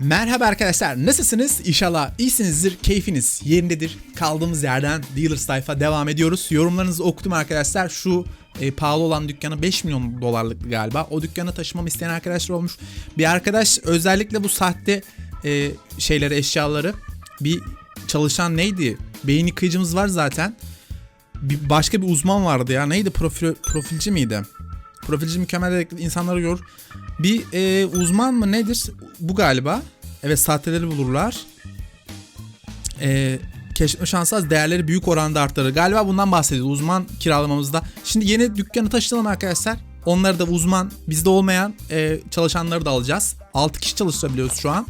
Merhaba arkadaşlar nasılsınız? İnşallah iyisinizdir, keyfiniz yerindedir. Kaldığımız yerden Dealers Life'a devam ediyoruz. Yorumlarınızı okudum arkadaşlar. Şu e, pahalı olan dükkanı 5 milyon dolarlık galiba. O dükkanı taşımamı isteyen arkadaşlar olmuş. Bir arkadaş özellikle bu sahte e, şeyleri, eşyaları bir çalışan neydi? Beyin yıkayıcımız var zaten. Bir, başka bir uzman vardı ya. Neydi? Profil, profilci miydi? Profilci mükemmel insanları gör. Bir e, uzman mı nedir? Bu galiba. Evet sahteleri bulurlar. E, keşfetme şansı az değerleri büyük oranda arttırır. Galiba bundan bahsediyor uzman kiralamamızda. Şimdi yeni dükkanı taşıyalım arkadaşlar. Onları da uzman bizde olmayan e, çalışanları da alacağız. 6 kişi çalıştırabiliyoruz şu an.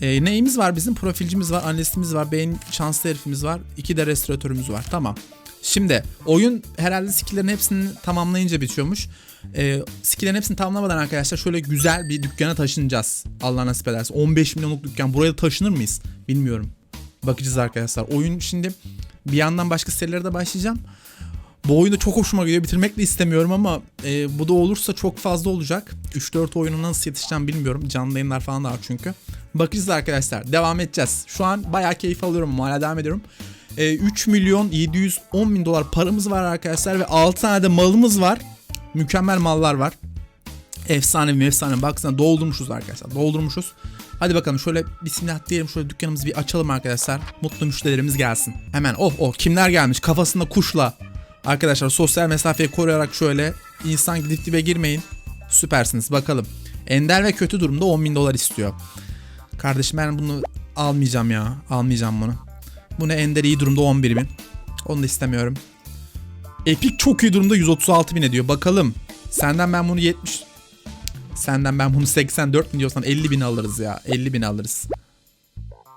E, neyimiz var bizim? Profilcimiz var, analistimiz var, beyin şanslı herifimiz var. iki de restoratörümüz var. Tamam. Şimdi oyun herhalde skill'lerin hepsini tamamlayınca bitiyormuş. Ee, skill'lerin hepsini tamamlamadan arkadaşlar şöyle güzel bir dükkana taşınacağız. Allah nasip ederse. 15 milyonluk dükkan. Buraya taşınır mıyız? Bilmiyorum. Bakacağız arkadaşlar. Oyun şimdi bir yandan başka serilere de başlayacağım. Bu oyunu çok hoşuma gidiyor. Bitirmek de istemiyorum ama e, bu da olursa çok fazla olacak. 3-4 oyunu nasıl yetişeceğim bilmiyorum. Canlı yayınlar falan da var çünkü. Bakacağız arkadaşlar. Devam edeceğiz. Şu an bayağı keyif alıyorum. Hala devam ediyorum. E, 3 milyon 710 bin dolar paramız var arkadaşlar ve 6 tane de malımız var. Mükemmel mallar var. Efsane mi efsane baksana doldurmuşuz arkadaşlar doldurmuşuz. Hadi bakalım şöyle bismillah diyelim şöyle dükkanımızı bir açalım arkadaşlar. Mutlu müşterilerimiz gelsin. Hemen oh oh kimler gelmiş kafasında kuşla. Arkadaşlar sosyal mesafeyi koruyarak şöyle insan gidip dibe girmeyin. Süpersiniz bakalım. Ender ve kötü durumda 10 bin dolar istiyor. Kardeşim ben bunu almayacağım ya. Almayacağım bunu. Bu ne Ender iyi durumda 11 bin. Onu da istemiyorum. Epic çok iyi durumda 136 bin ediyor. Bakalım. Senden ben bunu 70... Senden ben bunu 84 bin diyorsan 50 bin alırız ya. 50 bin alırız.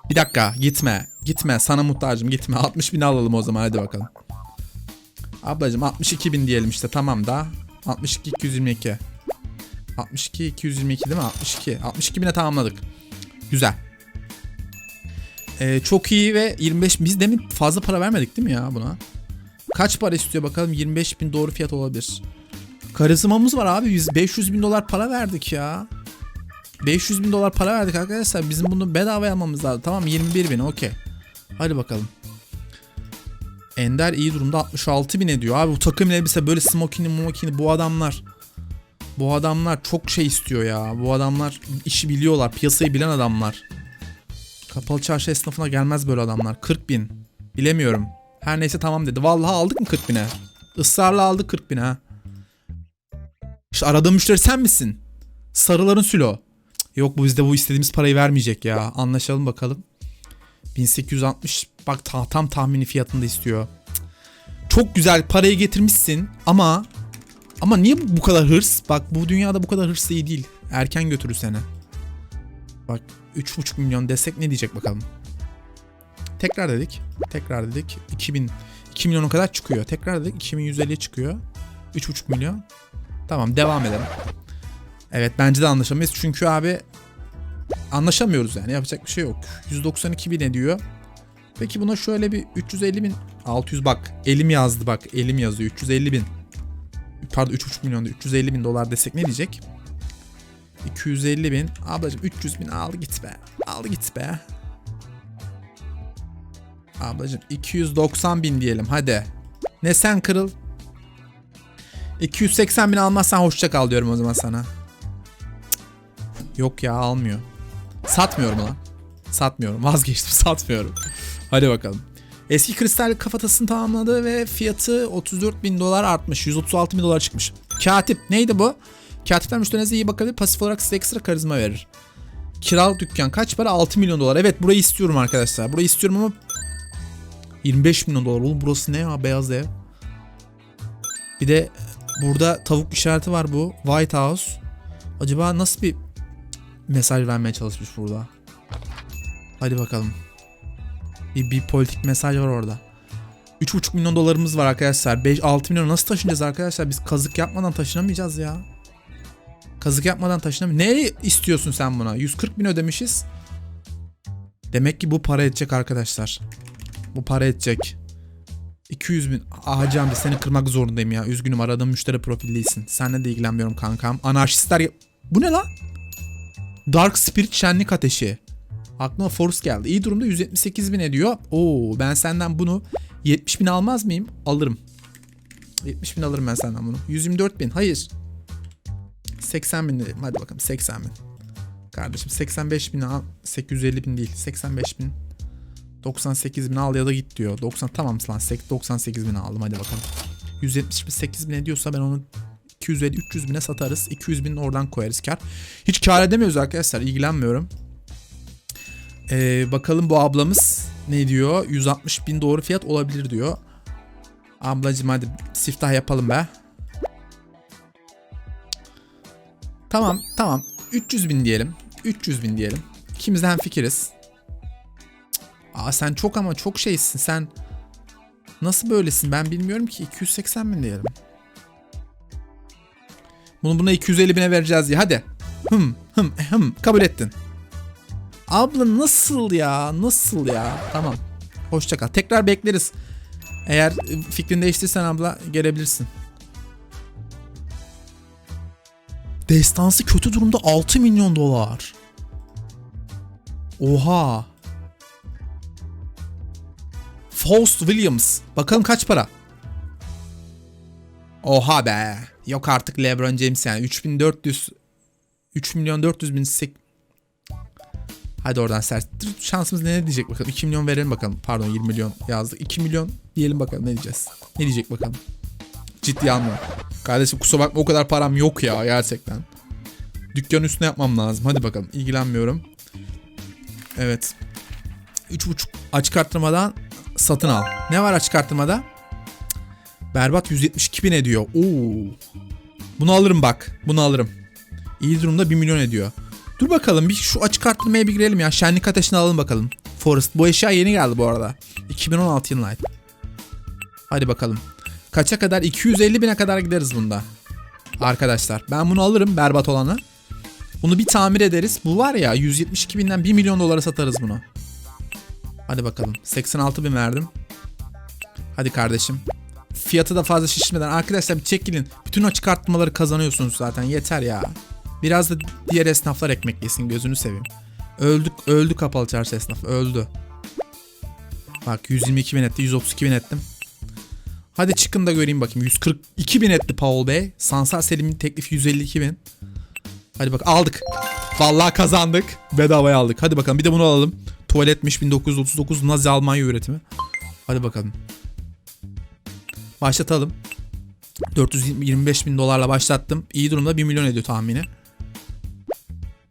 Bir dakika gitme. Gitme sana muhtacım gitme. 60 bin alalım o zaman hadi bakalım. Ablacım 62 bin diyelim işte tamam da. 62 222. 62 222 değil mi? 62. 62 bine tamamladık. Güzel. Ee, çok iyi ve 25 biz demin fazla para vermedik değil mi ya buna? Kaç para istiyor bakalım 25 bin doğru fiyat olabilir. Karizmamız var abi biz 500 bin dolar para verdik ya. 500 bin dolar para verdik arkadaşlar bizim bunu bedava almamız lazım. Tamam 21 bin okey. Hadi bakalım. Ender iyi durumda 66 bin ediyor. Abi bu takım elbise böyle smokini mumokini bu adamlar. Bu adamlar çok şey istiyor ya. Bu adamlar işi biliyorlar. Piyasayı bilen adamlar. Kapalı çarşı esnafına gelmez böyle adamlar. 40 bin. Bilemiyorum. Her neyse tamam dedi. Vallahi aldık mı 40 bine? Israrla aldık 40 bine ha. İşte aradığım müşteri sen misin? Sarıların sülo. Yok bu bizde bu istediğimiz parayı vermeyecek ya. Anlaşalım bakalım. 1860 bak ta- tam tahmini fiyatında istiyor. Çok güzel parayı getirmişsin ama ama niye bu kadar hırs? Bak bu dünyada bu kadar hırs iyi değil. Erken götürür seni. Bak 3,5 milyon desek ne diyecek bakalım. Tekrar dedik. Tekrar dedik. 2000 2 milyona kadar çıkıyor. Tekrar dedik 2150'ye çıkıyor. 3,5 milyon. Tamam devam edelim. Evet bence de anlaşamayız. Çünkü abi anlaşamıyoruz yani. Yapacak bir şey yok. 192 bin ediyor. Peki buna şöyle bir 350 bin 600 bak elim yazdı bak elim yazıyor 350 bin pardon 3,5 milyon değil, 350 bin dolar desek ne diyecek 250 bin. Ablacım 300 bin al git be. Al git be. Ablacım 290 bin diyelim hadi. Ne sen kırıl. 280 bin almazsan hoşça kal diyorum o zaman sana. Yok ya almıyor. Satmıyorum lan. Satmıyorum vazgeçtim satmıyorum. Hadi bakalım. Eski kristal kafatasını tamamladı ve fiyatı 34 bin dolar artmış. 136 bin dolar çıkmış. Katip neydi bu? Katipler müşterinize iyi bakabilir. Pasif olarak size ekstra karizma verir. Kiralık dükkan kaç para? 6 milyon dolar. Evet burayı istiyorum arkadaşlar. Burayı istiyorum ama 25 milyon dolar. Oğlum burası ne ya? Beyaz ev. Bir de burada tavuk işareti var bu. White House. Acaba nasıl bir mesaj vermeye çalışmış burada? Hadi bakalım. Bir, bir politik mesaj var orada. 3,5 milyon dolarımız var arkadaşlar. 5-6 milyon nasıl taşınacağız arkadaşlar? Biz kazık yapmadan taşınamayacağız ya. Kazık yapmadan taşınamayacağız. Ne istiyorsun sen buna? 140 bin ödemişiz. Demek ki bu para edecek arkadaşlar. Bu para edecek. 200 bin. Ah Hacı seni kırmak zorundayım ya. Üzgünüm aradığım müşteri profil değilsin. Seninle de ilgilenmiyorum kankam. Anarşistler... Bu ne lan? Dark Spirit Şenlik Ateşi. Aklıma Force geldi. İyi durumda 178 bin ediyor. Oo ben senden bunu 70 bin almaz mıyım? Alırım. 70 bin alırım ben senden bunu. 124 bin. Hayır. 80 bin dedim. Hadi bakalım 80 bin. Kardeşim 85 bin al. 850 bin değil. 85 bin. 98 bin al ya da git diyor. 90 tamam lan 98 bin aldım hadi bakalım. 178 bin ediyorsa ben onu 250-300 bine satarız. 200 bin oradan koyarız kar. Hiç kar edemiyoruz arkadaşlar. ilgilenmiyorum. Ee, bakalım bu ablamız ne diyor? 160 bin doğru fiyat olabilir diyor. Ablacım hadi siftah yapalım be. Tamam tamam. 300 bin diyelim. 300 bin diyelim. İkimiz de fikiriz. Aa sen çok ama çok şeysin. Sen nasıl böylesin ben bilmiyorum ki. 280 bin diyelim. Bunu buna 250 bine vereceğiz ya. Hadi. Hım hım hım kabul ettin. Abla nasıl ya? Nasıl ya? Tamam. Hoşça kal. Tekrar bekleriz. Eğer e, fikrini değiştirsen abla gelebilirsin. Destansı kötü durumda 6 milyon dolar. Oha. Faust Williams. Bakalım kaç para? Oha be. Yok artık LeBron James yani. 3400 3 milyon 400 bin sek... Hadi oradan sert. Şansımız ne diyecek bakalım. 2 milyon verelim bakalım. Pardon 20 milyon yazdık. 2 milyon diyelim bakalım ne diyeceğiz. Ne diyecek bakalım. Ciddi alma. Kardeşim kusura bakma o kadar param yok ya gerçekten. Dükkanın üstüne yapmam lazım. Hadi bakalım. İlgilenmiyorum. Evet. 3.5 açık arttırmadan satın al. Ne var açık arttırmada? Berbat 172 bin ediyor. Oo. Bunu alırım bak. Bunu alırım. İyi durumda 1 milyon ediyor. Dur bakalım bir şu açık arttırmaya bir girelim ya. Şenlik ateşini alalım bakalım. Forest. Bu eşya yeni geldi bu arada. 2016 yılına ait. Hadi bakalım. Kaça kadar? 250 bine kadar gideriz bunda. Arkadaşlar ben bunu alırım berbat olanı. Bunu bir tamir ederiz. Bu var ya 172 binden 1 milyon dolara satarız bunu. Hadi bakalım. 86 bin verdim. Hadi kardeşim. Fiyatı da fazla şişmeden. Arkadaşlar bir çekilin. Bütün o çıkartmaları kazanıyorsunuz zaten. Yeter ya. Biraz da diğer esnaflar ekmek yesin. Gözünü seveyim. Öldük, öldü kapalı çarşı esnaf. Öldü. Bak 122 bin etti. 132 bin ettim. Hadi çıkın da göreyim bakayım. 142 bin etti Paul Bey. Sansar Selim'in teklifi 152 bin. Hadi bak aldık. Vallahi kazandık. Bedavaya aldık. Hadi bakalım bir de bunu alalım. Tuvaletmiş 1939 Nazi Almanya üretimi. Hadi bakalım. Başlatalım. 425 bin dolarla başlattım. İyi durumda 1 milyon ediyor tahmini.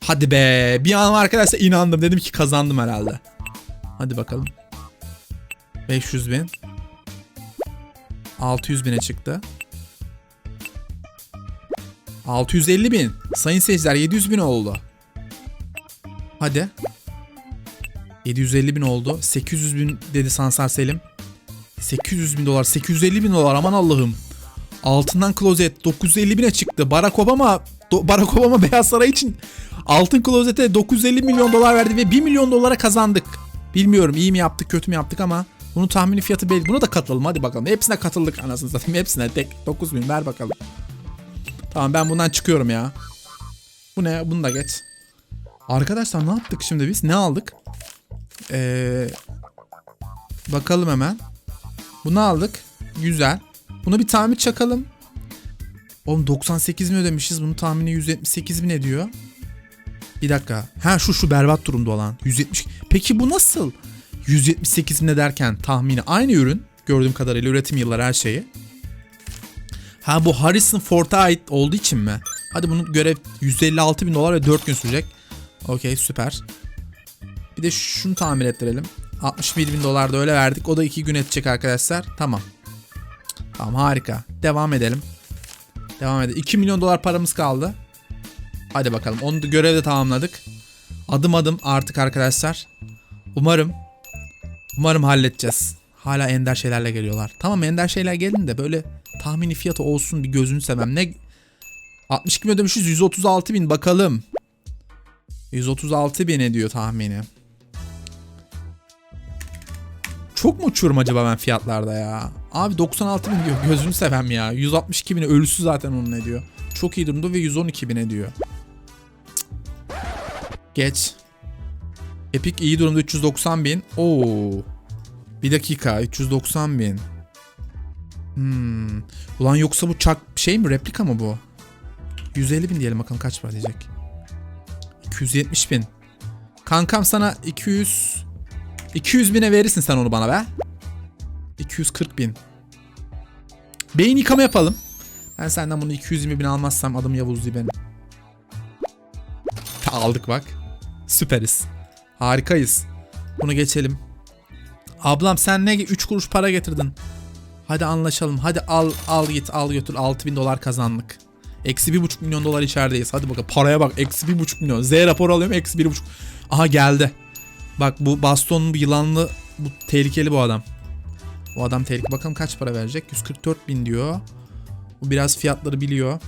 Hadi be. Bir an arkadaşlar inandım. Dedim ki kazandım herhalde. Hadi bakalım. 500 bin. 600 bine çıktı. 650 bin. Sayın seyirciler 700 bin oldu. Hadi. 750 bin oldu. 800 bin dedi Sansar Selim. 800 bin dolar. 850 bin dolar aman Allah'ım. Altından klozet 950 bine çıktı. Barack Obama Do- Barack Obama Beyaz Saray için altın klozete 950 milyon dolar verdi ve 1 milyon dolara kazandık. Bilmiyorum iyi mi yaptık kötü mü yaptık ama bunun tahmini fiyatı belli. Buna da katılalım hadi bakalım. Hepsine katıldık anasını satayım. Hepsine tek 9 bin ver bakalım. Tamam ben bundan çıkıyorum ya. Bu ne? Bunu da geç. Arkadaşlar ne yaptık şimdi biz? Ne aldık? Ee, bakalım hemen. Bunu aldık. Güzel. Bunu bir tamir çakalım. Oğlum 98 mi ödemişiz? Bunun tahmini 178 bin ediyor. Bir dakika. Ha şu şu berbat durumda olan. 170. Peki bu nasıl? 178 bin derken tahmini aynı ürün. Gördüğüm kadarıyla üretim yılları her şeyi. Ha bu Harrison Ford'a ait olduğu için mi? Hadi bunun görev 156 bin dolar ve 4 gün sürecek. Okey süper. Bir de şunu tamir ettirelim. 61 bin dolar da öyle verdik. O da 2 gün edecek arkadaşlar. Tamam. Tamam harika. Devam edelim. Devam edelim. 2 milyon dolar paramız kaldı. Hadi bakalım. Onu da görevde tamamladık. Adım adım artık arkadaşlar. Umarım umarım halledeceğiz. Hala ender şeylerle geliyorlar. Tamam ender şeyler gelin de böyle tahmini fiyatı olsun bir gözünü sevmem. Ne 62 bin ödemişiz 136 bin bakalım. 136 bin ediyor tahmini. Çok mu uçurum acaba ben fiyatlarda ya? Abi 96 bin diyor gözünü sevem ya. 162 bin ölüsü zaten onun ediyor. Çok iyi durumda ve 112 bin ediyor. Geç. Epic iyi durumda 390 bin. Oo. Bir dakika 390 bin. Hmm. Ulan yoksa bu çak şey mi replika mı bu? 150 bin diyelim bakalım kaç para diyecek. 270 bin. Kankam sana 200 200 bine verirsin sen onu bana be. 240 bin. Beyin yıkama yapalım. Ben senden bunu 220 bin almazsam adım Yavuz diye benim. Aldık bak. Süperiz. Harikayız. Bunu geçelim. Ablam sen ne 3 kuruş para getirdin. Hadi anlaşalım. Hadi al al git al götür. 6000 dolar kazandık. Eksi 1,5 milyon dolar içerideyiz. Hadi bakalım paraya bak. Eksi 1,5 milyon. Z rapor alıyorum. Eksi 1,5. Aha geldi. Bak bu bastonlu bu yılanlı bu tehlikeli bu adam. Bu adam tehlikeli. Bakalım kaç para verecek. 144 bin diyor. Bu biraz fiyatları biliyor.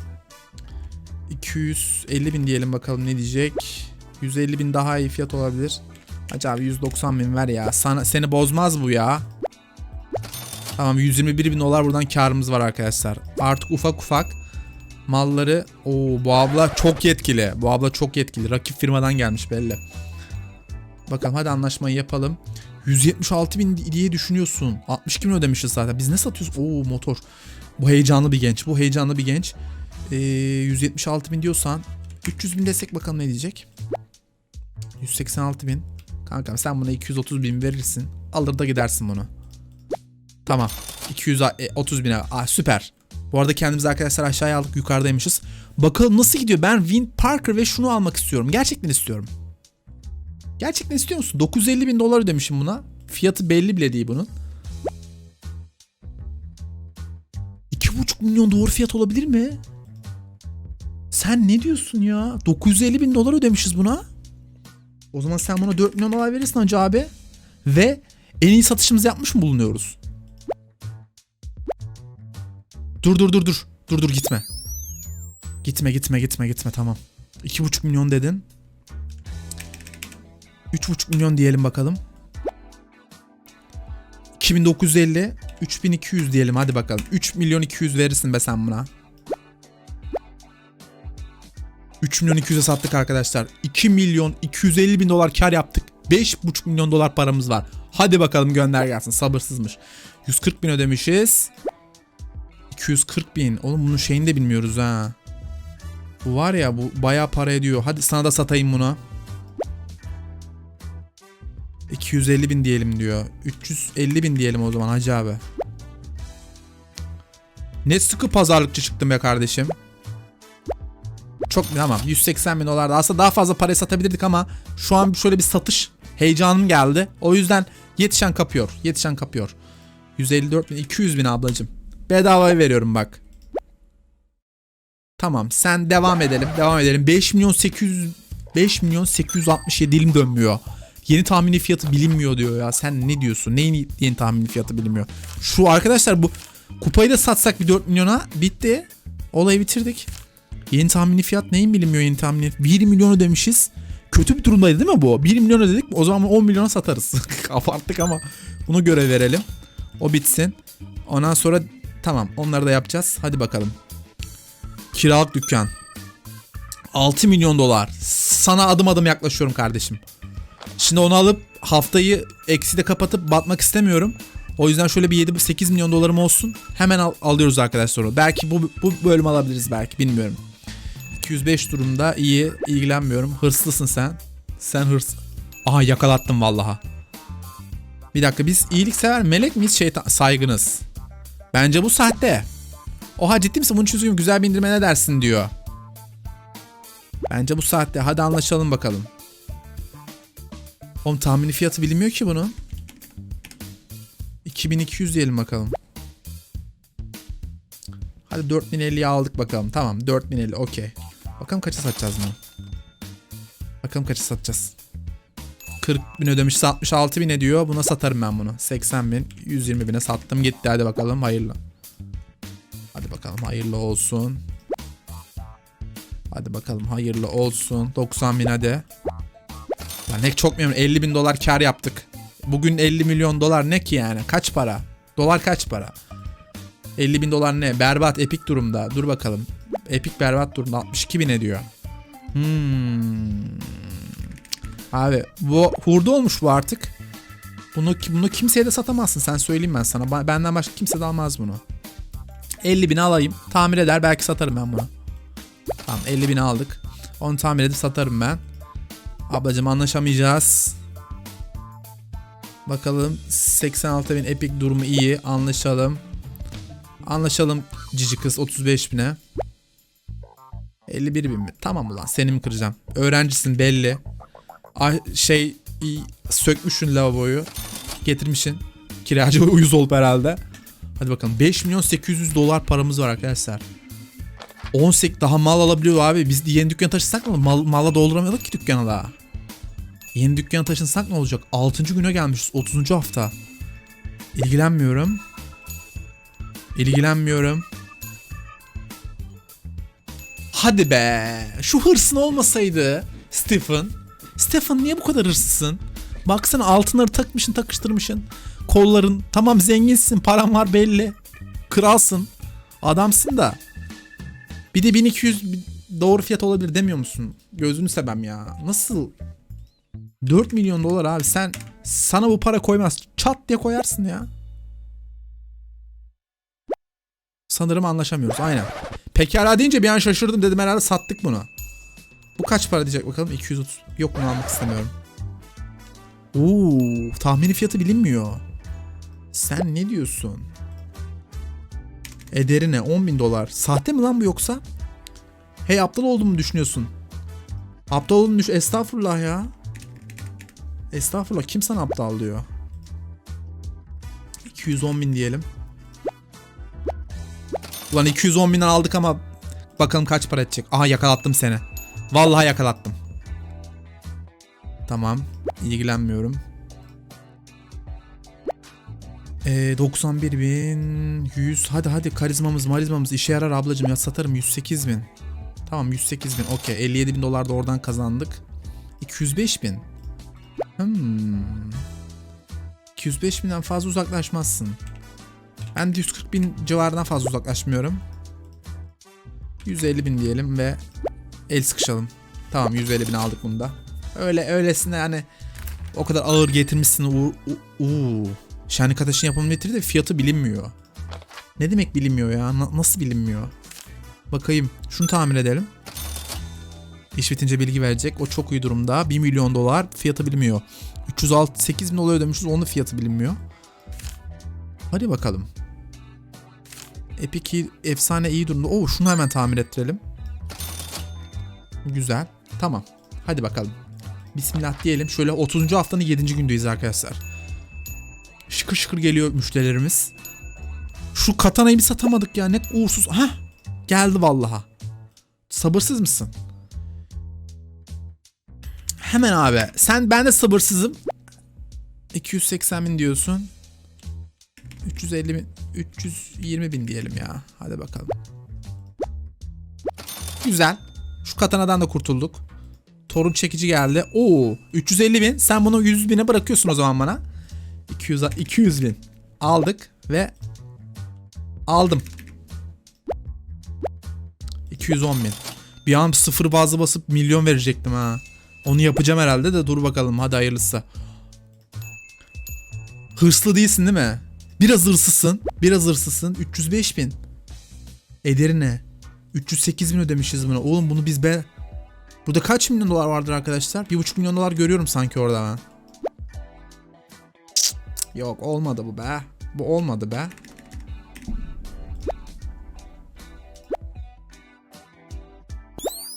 250 bin diyelim bakalım ne diyecek. 150 bin daha iyi fiyat olabilir. Hacı abi 190 bin ver ya. Sana, seni bozmaz bu ya. Tamam 121 bin dolar buradan karımız var arkadaşlar. Artık ufak ufak malları... Oo bu abla çok yetkili. Bu abla çok yetkili. Rakip firmadan gelmiş belli. Bakalım hadi anlaşmayı yapalım. 176 bin diye düşünüyorsun. 62 bin ödemişiz zaten. Biz ne satıyoruz? Oo motor. Bu heyecanlı bir genç. Bu heyecanlı bir genç. Ee, 176 bin diyorsan 300 bin desek bakalım ne diyecek. 186 bin. Kankam sen buna 230 bin verirsin. Alır da gidersin bunu. Tamam. 230 bine. Aa, süper. Bu arada kendimizi arkadaşlar aşağıya aldık. Yukarıdaymışız. Bakalım nasıl gidiyor. Ben Win Parker ve şunu almak istiyorum. Gerçekten istiyorum. Gerçekten istiyor musun? 950 bin dolar ödemişim buna. Fiyatı belli bile değil bunun. 2,5 milyon dolar fiyat olabilir mi? Sen ne diyorsun ya? 950 bin dolar ödemişiz buna. O zaman sen buna 4 milyon dolar verirsin hacı abi. Ve en iyi satışımızı yapmış mı bulunuyoruz? Dur dur dur dur. Dur dur gitme. Gitme gitme gitme gitme tamam. 2,5 milyon dedin. 3,5 milyon diyelim bakalım. 2950 3200 diyelim hadi bakalım. 3 milyon 200 verirsin be sen buna. 3 milyon 200'e sattık arkadaşlar. 2 milyon 250 bin dolar kar yaptık. 5,5 milyon dolar paramız var. Hadi bakalım gönder gelsin. Sabırsızmış. 140 bin ödemişiz. 240 bin. Oğlum bunun şeyini de bilmiyoruz ha. Bu var ya bu bayağı para ediyor. Hadi sana da satayım bunu. 250 bin diyelim diyor. 350 bin diyelim o zaman hacı abi. Ne sıkı pazarlıkçı çıktım be kardeşim. Çok tamam 180 bin dolar aslında daha fazla paraya satabilirdik ama şu an şöyle bir satış heyecanım geldi. O yüzden yetişen kapıyor. Yetişen kapıyor. 154 bin 200 bin ablacım. Bedavaya veriyorum bak. Tamam sen devam edelim. Devam edelim. 5 milyon 800 5 milyon 867 dilim dönmüyor. Yeni tahmini fiyatı bilinmiyor diyor ya. Sen ne diyorsun? Neyin yeni tahmini fiyatı bilinmiyor? Şu arkadaşlar bu kupayı da satsak bir 4 milyona bitti. Olayı bitirdik. Yeni tahmini fiyat neyin bilinmiyor yeni tahmini? 1 milyon ödemişiz. Kötü bir durumdaydı değil mi bu? 1 milyon ödedik o zaman 10 milyona satarız. Abarttık ama bunu göre verelim. O bitsin. Ondan sonra tamam onları da yapacağız. Hadi bakalım. Kiralık dükkan. 6 milyon dolar. Sana adım adım yaklaşıyorum kardeşim. Şimdi onu alıp haftayı eksi de kapatıp batmak istemiyorum. O yüzden şöyle bir 7-8 milyon dolarım olsun. Hemen al- alıyoruz arkadaşlar. onu. Belki bu, bu bölüm alabiliriz belki bilmiyorum. 205 durumda iyi ilgilenmiyorum. Hırslısın sen. Sen hırs. Aha yakalattım vallaha. Bir dakika biz iyiliksever melek miyiz şeytan saygınız. Bence bu sahte. Oha ciddi misin? Bunun için güzel bir indirme ne dersin diyor. Bence bu saatte. Hadi anlaşalım bakalım. Oğlum tahmini fiyatı bilinmiyor ki bunun. 2200 diyelim bakalım. Hadi 4050'ye aldık bakalım. Tamam 4050 okey. Bakalım kaça satacağız bunu. Bakalım kaça satacağız. 40 bin ödemişse 66 bin ediyor. Buna satarım ben bunu. 80 bin 120 bine sattım gitti hadi bakalım hayırlı. Hadi bakalım hayırlı olsun. Hadi bakalım hayırlı olsun. 90 bin hadi. Ya ne çok memnun. 50 bin dolar kar yaptık. Bugün 50 milyon dolar ne ki yani? Kaç para? Dolar kaç para? 50 bin dolar ne? Berbat epik durumda. Dur bakalım. Epik berbat durumda. 62 bin ediyor. Hmm. Abi bu hurda olmuş bu artık. Bunu bunu kimseye de satamazsın sen söyleyeyim ben sana. Benden başka kimse de almaz bunu. 50 bin alayım. Tamir eder belki satarım ben bunu. Tamam 50 bin aldık. Onu tamir edip satarım ben. Ablacım anlaşamayacağız. Bakalım 86 bin Epic durumu iyi. Anlaşalım. Anlaşalım cici kız 35 bine. 51 bin mi? Tamam ulan seni mi kıracağım? Öğrencisin belli. Ay, şey sökmüşsün lavaboyu. Getirmişsin. Kiracı uyuz olup herhalde. Hadi bakalım 5 milyon 800 dolar paramız var arkadaşlar. 18 daha mal alabiliyor abi. Biz yeni dükkan taşısak mı? Mal, malla dolduramıyorduk ki dükkanı daha. Yeni dükkana taşınsak ne olacak? 6. güne gelmişiz. 30. hafta. İlgilenmiyorum. İlgilenmiyorum. Hadi be. Şu hırsın olmasaydı Stephen. Stephen niye bu kadar hırsızsın? Baksana altınları takmışsın takıştırmışsın. Kolların tamam zenginsin paran var belli. Kralsın. Adamsın da. Bir de 1200 bir doğru fiyat olabilir demiyor musun? Gözünü sevem ya. Nasıl 4 milyon dolar abi sen sana bu para koymaz. Çat diye koyarsın ya. Sanırım anlaşamıyoruz. Aynen. Pekala deyince bir an şaşırdım dedim herhalde sattık bunu. Bu kaç para diyecek bakalım 230. Yok bunu almak istemiyorum. Oo, tahmini fiyatı bilinmiyor. Sen ne diyorsun? Ederine 10 bin dolar. Sahte mi lan bu yoksa? Hey aptal olduğumu mu düşünüyorsun? Aptal olduğumu düş... Estağfurullah ya. Estağfurullah kim sana aptal diyor. 210 bin diyelim. Ulan 210 binden aldık ama bakalım kaç para edecek. Aha yakalattım seni. Vallahi yakalattım. Tamam. ilgilenmiyorum. Ee, 91 bin 100 hadi hadi karizmamız marizmamız işe yarar ablacım ya satarım 108 bin. Tamam 108 bin okey 57 bin dolar da oradan kazandık. 205 bin. Hmm. 205 binden fazla uzaklaşmazsın. Ben de 140 bin civarından fazla uzaklaşmıyorum. 150 bin diyelim ve el sıkışalım. Tamam 150 bin aldık bunu da. Öyle öylesine yani o kadar ağır getirmişsin. U, u, u. Şenlik ateşin yapımı metri de fiyatı bilinmiyor. Ne demek bilinmiyor ya? Na- nasıl bilinmiyor? Bakayım. Şunu tamir edelim. İş bitince bilgi verecek. O çok iyi durumda. 1 milyon dolar fiyatı bilinmiyor. 306 8 bin dolar ödemişiz. Onun fiyatı bilinmiyor. Hadi bakalım. Epic iyi- efsane iyi durumda. Oo şunu hemen tamir ettirelim. Güzel. Tamam. Hadi bakalım. Bismillah diyelim. Şöyle 30. haftanın 7. gündeyiz arkadaşlar. Şıkır şıkır geliyor müşterilerimiz. Şu katanayı bir satamadık ya. Ne uğursuz. Hah. Geldi vallaha. Sabırsız mısın? Hemen abi. Sen ben de sabırsızım. 280 bin diyorsun. 350 bin 320 bin diyelim ya. Hadi bakalım. Güzel. Şu katanadan da kurtulduk. Torun çekici geldi. Oo 350 bin. Sen bunu 100 bine bırakıyorsun o zaman bana. 200 200 bin. Aldık ve aldım. 210 bin. Bir an sıfır bazı basıp milyon verecektim ha. Onu yapacağım herhalde de dur bakalım hadi hayırlısı. Hırslı değilsin değil mi? Biraz hırsızsın. Biraz hırsızsın. 305 bin. Ederine. 308 bin ödemişiz buna. Oğlum bunu biz be... Burada kaç milyon dolar vardır arkadaşlar? 1,5 milyon dolar görüyorum sanki orada ben. Yok olmadı bu be. Bu olmadı be.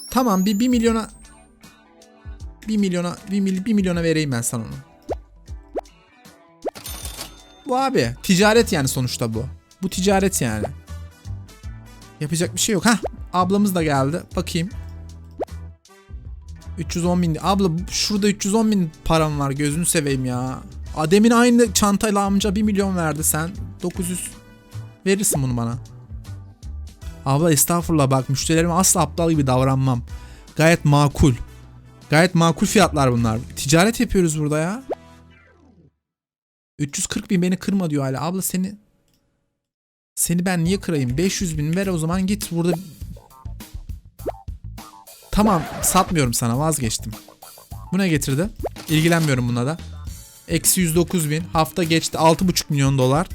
Tamam bir 1 milyona 1 milyona 1, mil, 1 milyona vereyim ben sana onu. Bu abi ticaret yani sonuçta bu. Bu ticaret yani. Yapacak bir şey yok. Hah ablamız da geldi. Bakayım. 310 bin. Abla şurada 310 bin param var gözünü seveyim ya. Ademin aynı çantayla amca 1 milyon verdi sen. 900 verirsin bunu bana. Abla estağfurullah bak müşterilerime asla aptal gibi davranmam. Gayet makul. Gayet makul fiyatlar bunlar. Ticaret yapıyoruz burada ya. 340 bin beni kırma diyor hala. Abla seni seni ben niye kırayım? 500 bin ver o zaman git burada. Tamam satmıyorum sana vazgeçtim. Bu ne getirdi? İlgilenmiyorum buna da. Eksi 109 bin. Hafta geçti 6,5 milyon dolar.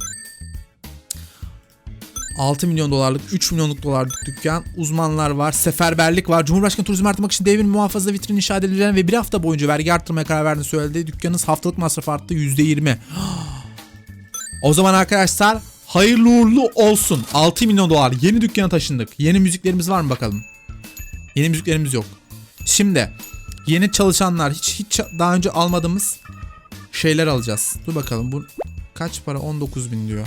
6 milyon dolarlık, 3 milyonluk dolarlık dükkan. Uzmanlar var, seferberlik var. Cumhurbaşkanı turizm arttırmak için devin muhafaza vitrin inşa edileceğini ve bir hafta boyunca vergi arttırmaya karar verdiğini söyledi. Dükkanınız haftalık masraf arttı %20. o zaman arkadaşlar hayırlı uğurlu olsun. 6 milyon dolar yeni dükkana taşındık. Yeni müziklerimiz var mı bakalım? Yeni müziklerimiz yok. Şimdi yeni çalışanlar hiç hiç daha önce almadığımız şeyler alacağız. Dur bakalım bu kaç para? 19 bin diyor.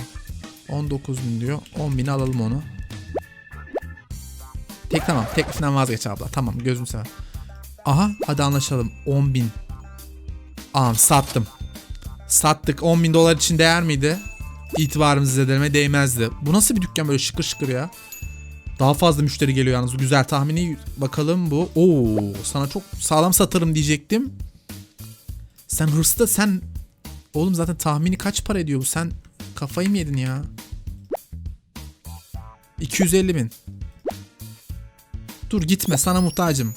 19 bin diyor. 10 bin alalım onu. Tek tamam. Teklifinden vazgeç abla. Tamam gözüm sever. Aha hadi anlaşalım. 10 bin. Aa sattım. Sattık. 10 bin dolar için değer miydi? İtibarımızı zedeleme değmezdi. Bu nasıl bir dükkan böyle şıkır şıkır ya? Daha fazla müşteri geliyor yalnız. Güzel tahmini bakalım bu. Oo, sana çok sağlam satarım diyecektim. Sen hırslı sen Oğlum zaten tahmini kaç para ediyor bu? Sen kafayı mı yedin ya? 250 bin. Dur gitme sana muhtacım.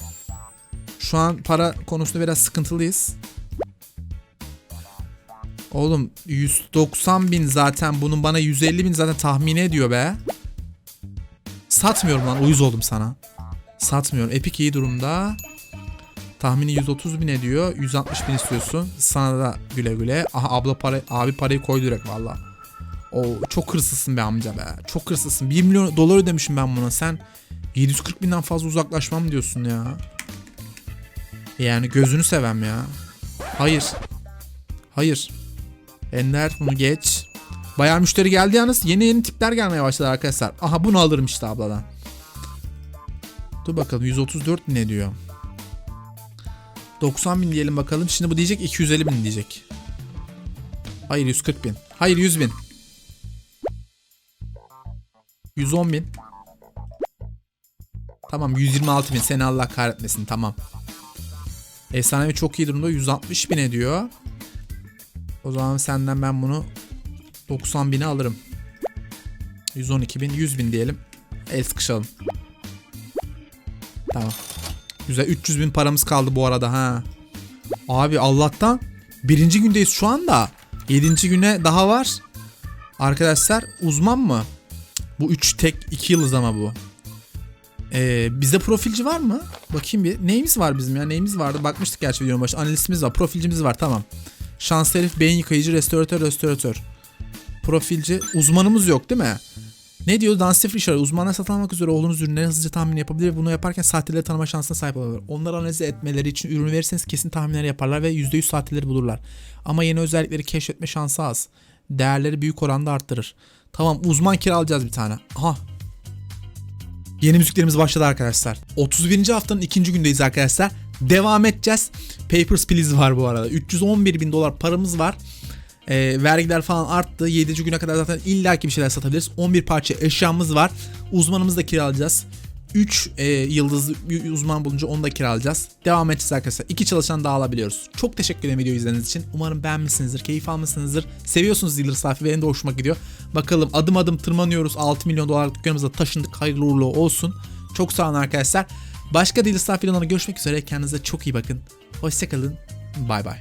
Şu an para konusunda biraz sıkıntılıyız. Oğlum 190 bin zaten bunun bana 150 bin zaten tahmin ediyor be. Satmıyorum lan uyuz oldum sana. Satmıyorum. Epic iyi durumda. Tahmini 130 bin ediyor. 160 bin istiyorsun. Sana da güle güle. Aha abla para, abi parayı koy direkt valla. O çok hırsızsın be amca be. Çok hırsızsın. 1 milyon dolar ödemişim ben buna. Sen 740 binden fazla uzaklaşmam diyorsun ya. Yani gözünü sevem ya. Hayır. Hayır. Ender bunu geç. Bayağı müşteri geldi yalnız. Yeni yeni tipler gelmeye başladı arkadaşlar. Aha bunu alırım işte abladan. Dur bakalım 134 ne diyor. 90 bin diyelim bakalım. Şimdi bu diyecek 250 bin diyecek. Hayır 140 bin. Hayır 100 bin. 110 bin. Tamam 126 bin. Seni Allah kahretmesin tamam. Efsanevi çok iyi durumda. 160 bin ediyor. O zaman senden ben bunu 90 bine alırım. 112 bin. 100 bin diyelim. El sıkışalım. Tamam. Güzel 300 bin paramız kaldı bu arada ha. Abi Allah'tan birinci gündeyiz şu anda. Yedinci güne daha var. Arkadaşlar uzman mı? Bu 3 tek 2 yıldız ama bu. Ee, bizde profilci var mı? Bakayım bir. Neyimiz var bizim ya? Neyimiz vardı? Bakmıştık gerçi videonun başı. Analistimiz var. Profilcimiz var. Tamam. Şanslı herif, beyin yıkayıcı, restoratör, restoratör. Profilci. Uzmanımız yok değil mi? Ne diyor? Dans sıfır işareti. Uzmanlar satın almak üzere olduğunuz ürünleri hızlıca tahmin yapabilir ve bunu yaparken sahteleri tanıma şansına sahip olabilir. Onları analiz etmeleri için ürünü verirseniz kesin tahminler yaparlar ve %100 sahteleri bulurlar. Ama yeni özellikleri keşfetme şansı az. Değerleri büyük oranda arttırır. Tamam uzman kiralayacağız bir tane. Aha. Yeni müziklerimiz başladı arkadaşlar. 31. haftanın ikinci gündeyiz arkadaşlar. Devam edeceğiz. Papers, Please var bu arada. 311 bin dolar paramız var. E, vergiler falan arttı. 7. güne kadar zaten illaki bir şeyler satabiliriz. 11 parça eşyamız var. Uzmanımızı da kiralayacağız. 3 e, yıldızlı uzman bulunca onu da kiralayacağız. Devam edeceğiz arkadaşlar. 2 çalışan daha alabiliyoruz. Çok teşekkür ederim video izlediğiniz için. Umarım beğenmişsinizdir, keyif almışsınızdır. Seviyorsunuz Dealer Safi. Benim de hoşuma gidiyor. Bakalım adım adım tırmanıyoruz. 6 milyon dolarlık dükkanımıza taşındık. Hayırlı uğurlu olsun. Çok sağ olun arkadaşlar. Başka Dealer Safi görüşmek üzere. Kendinize çok iyi bakın. Hoşçakalın. Bay bay.